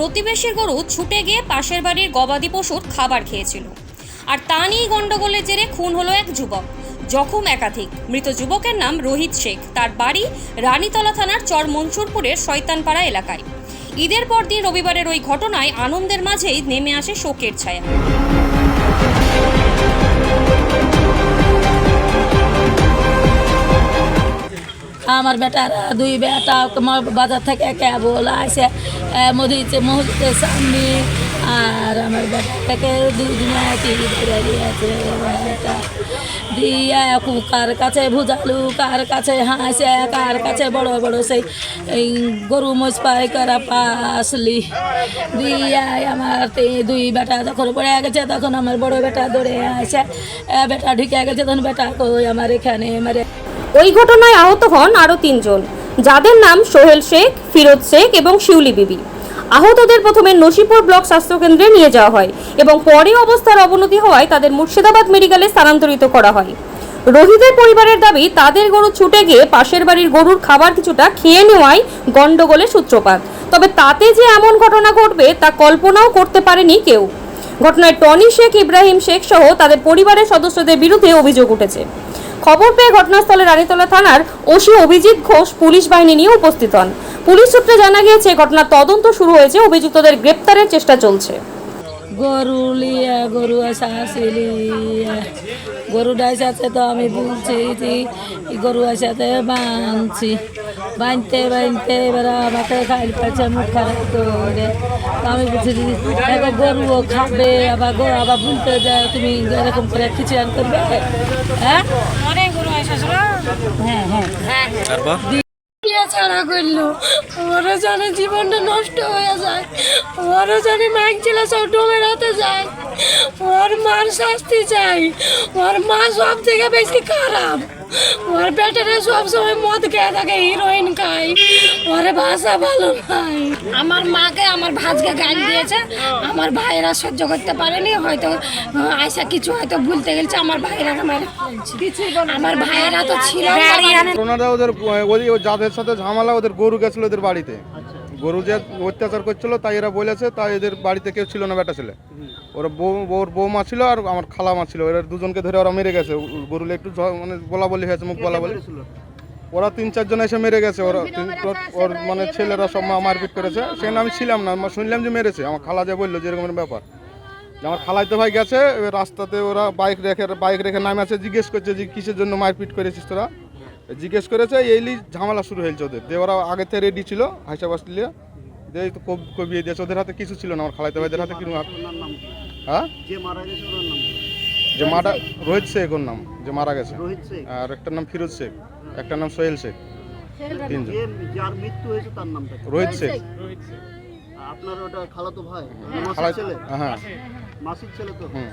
প্রতিবেশীর গরু ছুটে গিয়ে পাশের বাড়ির গবাদি পশুর খাবার খেয়েছিল। আর তা নিয়েই গণ্ডগোলের জেরে খুন হলো এক যুবক। জখম একাধিক। মৃত যুবকের নাম রোহিত শেখ। তার বাড়ি রানীতলা থানার চর মনসুরপুরের শয়তানপাড়া এলাকায়। ঈদের পর দিন রবিবারের ওই ঘটনায় আনন্দের মাঝেই নেমে আসে শোকের ছায়া। আমার বেটার দুই বেটা বাজার থেকে কেবল আসে মসজিদে মসজিদের সামনে। আর আমার বেটাকে দুদিনে দিয়েছে দিয়া কার কাছে ভুজালু, কার কাছে হাসে, কার কাছে বড় বড় সেই গরু মোজ পাই করা পাসলি। দিয়া আমার দুই বেটা যখন পড়ে গেছে, তখন আমার বড় বেটা দৌড়ে আসে। বেটা ঢুকে গেছে, তখন বেটা কই আমার এখানে মারে। ওই ঘটনায় আহত হন আরও তিনজন। যাদের নাম সোহেল শেখ, ফিরোজ শেখ এবং শিউলি বিবি। আহতদের প্রথমে নসিপুর ব্লক স্বাস্থ্যকেন্দ্রে নিয়ে যাওয়া হয় এবং পরে অবস্থার অবনতি হওয়ায় তাদের মুর্শিদাবাদ মেডিকেলে স্থানান্তরিত করা হয়। রোহিতের পরিবারের দাবি, তাদের গরু ছুটে গিয়ে পাশের বাড়ির গরুর খাবার কিছুটা খেয়ে নেওয়ায় গণ্ডগোলের সূত্রপাত। তবে তাতে যে এমন ঘটনা ঘটবে, তা কল্পনাও করতে পারেনি কেউ। ঘটনায় টনি শেখ, ইব্রাহিম শেখ সহ তাদের পরিবারের সদস্যদের বিরুদ্ধে অভিযোগ উঠেছে। খবর পেয়ে ঘটনাস্থলে রানীতলা থানার ওসি অভিজিৎ ঘোষ পুলিশ বাহিনী নিয়ে উপস্থিত হন। পুলিশ সূত্রে জানা গিয়েছে, ঘটনার তদন্ত শুরু হয়েছে। অভিযুক্তদের গ্রেপ্তারের চেষ্টা চলছে। গরু লিয়া গরু আসাছিলি গরু ডাইসাতে তো আমি বলছি গরু আসাতে বাঁধছি। বাঁধতে বাঁধতে এবার আমাকে খাইল পাচ্ছে মুখ খারাপ করে। আমি দিদি গরুও খাবে আবার গরু আবার বলতে যায় তুমি এরকম করে খিচড়ান করবে? হ্যাঁ? হ্যাঁ হ্যাঁ। বিয়ে ছাড়া করল। ওরও জানে জীবনটা নষ্ট হয়ে যায়। ওরও জানে মাইক ছেলে সব ডোমের হাতে যায়। ওর মার শাস্তি চাই। ওর মা সব থেকে বেশি খারাপ। ওর বেটারা সব সময় মদ খেয়ে থাকে হিরোইন খায়। ওর ভাষা ভালো নাই। আমার মাকে আমার ভাজকে গাল দিয়েছে। আমার ভাইয়েরা সহ্য করতে পারেনি হয়তো আয়সা কিছু হয়তো ভুলতে গেছে আমার ভাইয়েরা আমার আমার ভাইয়েরা তো ছিল না। ওনারা ওদের ওই ওই যাদের সাথে ঝামেলা ওদের গরু গেছিল ওদের বাড়িতে। গরু যে অত্যাচার করছিল তাই এরা বলেছে তাই এদের বাড়িতে কেউ ছিল না বেটা ছেলে। ওরা বউ ওর বৌমা ছিল আর আমার খালা মা ছিল। এরা দুজনকে ধরে ওরা মেরে গেছে। গরুলে একটু মানে বলা বলি হয়েছে মুখ বলা বলি ওরা তিন চারজন এসে মেরে গেছে। ওরা ওর- মানে ছেলেরা সব মা- মারপিট করেছে। সেখানে আমি ছিলাম না আমি শুনলাম যে মেরেছে। আমার খালা যে বলল যে এরকমের ব্যাপার। আমার খালাইতে ভাই গেছে এবার রাস্তাতে ওরা বাইক রেখে বাইক রেখে নামে আছে জিজ্ঞেস করছে যে কিসের জন্য মারপিট করেছিস তোরা? জিজ্ঞেস করেছে এইলি ঝামেলা শুরু হয়েছে ওদের। দিয়ে ওরা আগে থেকে রেডি ছিল হাইসা বাসলিয়ে দিয়ে তো কব- কবিয়ে দিয়েছে ওদের হাতে কিছু ছিল না আমার খালাইতে ভাইদের হাতে কিছু হ্যাঁ? যে মারা রোহিত শেখ ওর নাম যে মারা গেছে। আর একটার নাম ফিরোজ শেখ একটার নাম সোহেল শেখ তিনজন। যে যার মৃত্যু হয়েছে তার নামটা রোহিত শেখ। আপনার ওটা খালাতো ভাই? মাসির ছেলে? হ্যাঁ। মাসির। ছেলে তো? হুম।